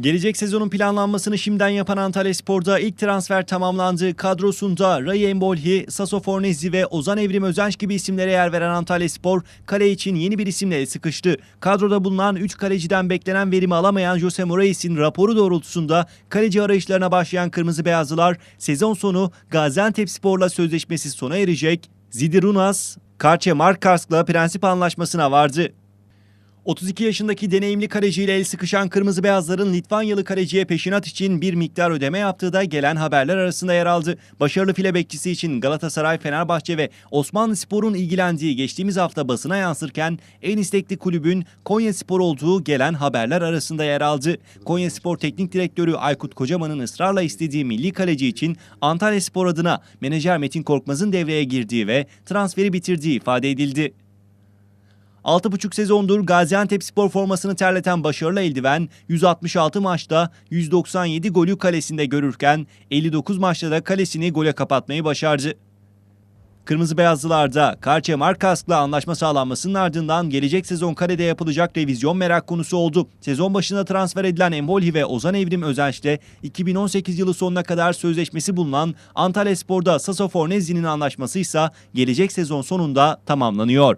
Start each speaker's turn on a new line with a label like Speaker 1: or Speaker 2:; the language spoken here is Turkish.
Speaker 1: Gelecek sezonun planlanmasını şimdiden yapan Antalya Spor'da ilk transfer tamamlandı. Kadrosunda Ray Embolhi, Sasso Fornezzi ve Ozan Evrim Özenç gibi isimlere yer veren Antalya Spor, kale için yeni bir isimle sıkıştı. Kadroda bulunan 3 kaleciden beklenen verimi alamayan Jose Moraes'in raporu doğrultusunda kaleci arayışlarına başlayan Kırmızı Beyazlılar, sezon sonu Gaziantep Spor'la sözleşmesi sona erecek. Zidirunas, Karçe Markarsk'la prensip anlaşmasına vardı. 32 yaşındaki deneyimli kaleciyle el sıkışan Kırmızı Beyazların Litvanyalı kaleciye peşinat için bir miktar ödeme yaptığı da gelen haberler arasında yer aldı. Başarılı file bekçisi için Galatasaray, Fenerbahçe ve Osmanlı Spor'un ilgilendiği geçtiğimiz hafta basına yansırken en istekli kulübün Konya Spor olduğu gelen haberler arasında yer aldı. Konya Spor Teknik Direktörü Aykut Kocaman'ın ısrarla istediği milli kaleci için Antalya Spor adına menajer Metin Korkmaz'ın devreye girdiği ve transferi bitirdiği ifade edildi. 6,5 sezondur Gaziantep spor formasını terleten başarılı eldiven 166 maçta 197 golü kalesinde görürken 59 maçta da kalesini gole kapatmayı başardı. Kırmızı Beyazlılar'da Karçe Markask'la anlaşma sağlanmasının ardından gelecek sezon kalede yapılacak revizyon merak konusu oldu. Sezon başında transfer edilen Embolhi ve Ozan Evrim Özenç'te 2018 yılı sonuna kadar sözleşmesi bulunan Antalya Spor'da Sasso Fornezzi'nin anlaşması ise gelecek sezon sonunda tamamlanıyor.